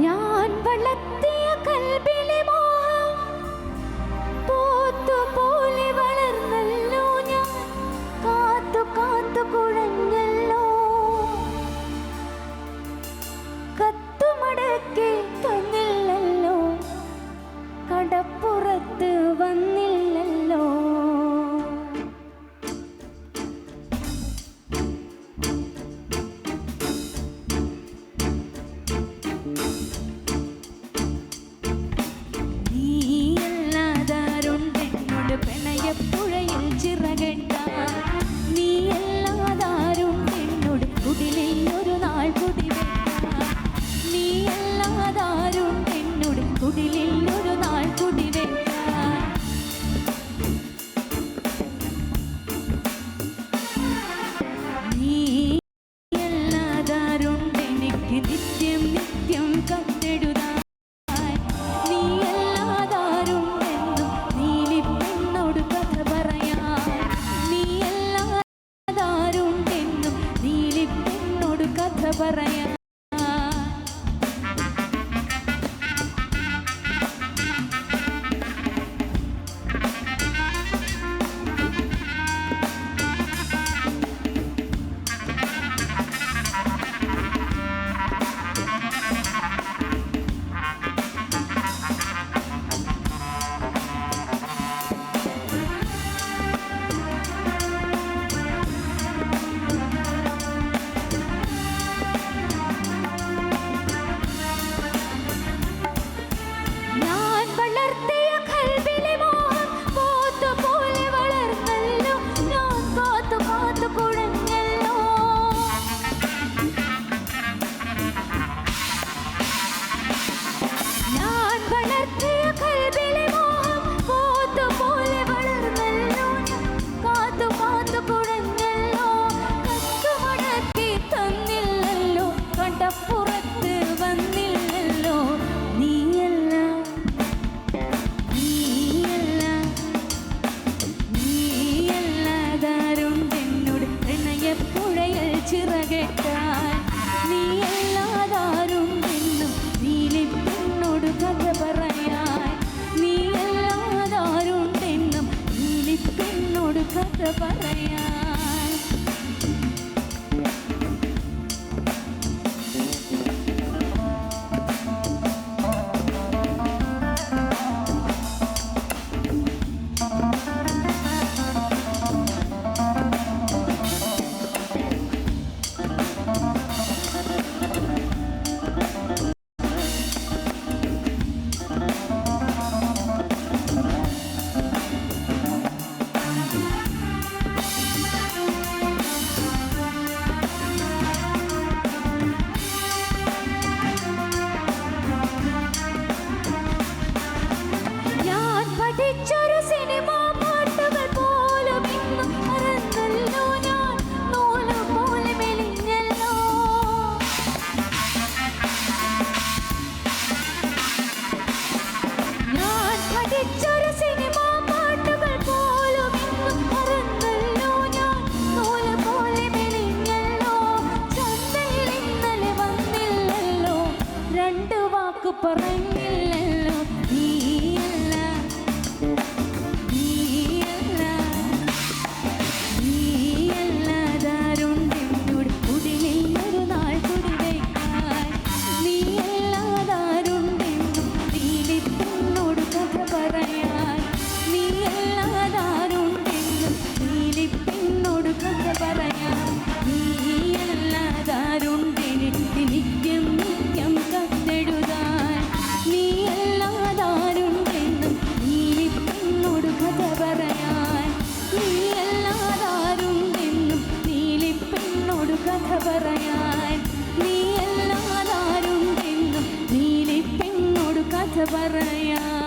ഞാൻ വളർത്തിയ വളർന്നല്ലോ ഞാൻ. കുഴഞ്ഞല്ലോ. കത്തുമടക്കി തന്നില്ലല്ലോ. കടപ്പുറത്ത് വന്നി வஜ்ரகண்டா രണ്ട് വാക്ക് പറഞ്ഞില്ല പറയാ